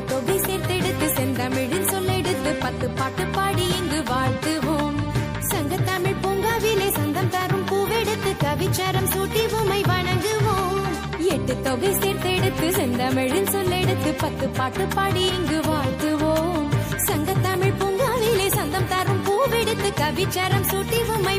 பத்து தொகை சேர்த்தெடுத்து செந்தமிழில் சொல்லெடுத்து பத்து பாட்டு பாடி இங்கு வாழ்த்துவோம். சங்க தமிழ் பூங்காவிலே சந்தம் தரும் பூவெடுத்து கவிச்சாரம் சூட்டி உமை வணங்குவோம். எட்டு தொகை சேர்த்தெடுத்து செந்தமிழில் சொல்லெடுத்து பத்து பாட்டு பாடி இங்கு வாழ்த்துவோம். சங்க தமிழ் பூங்காவிலே சந்தம் தரும் பூவெடுத்து கவிச்சாரம் சூட்டி உமை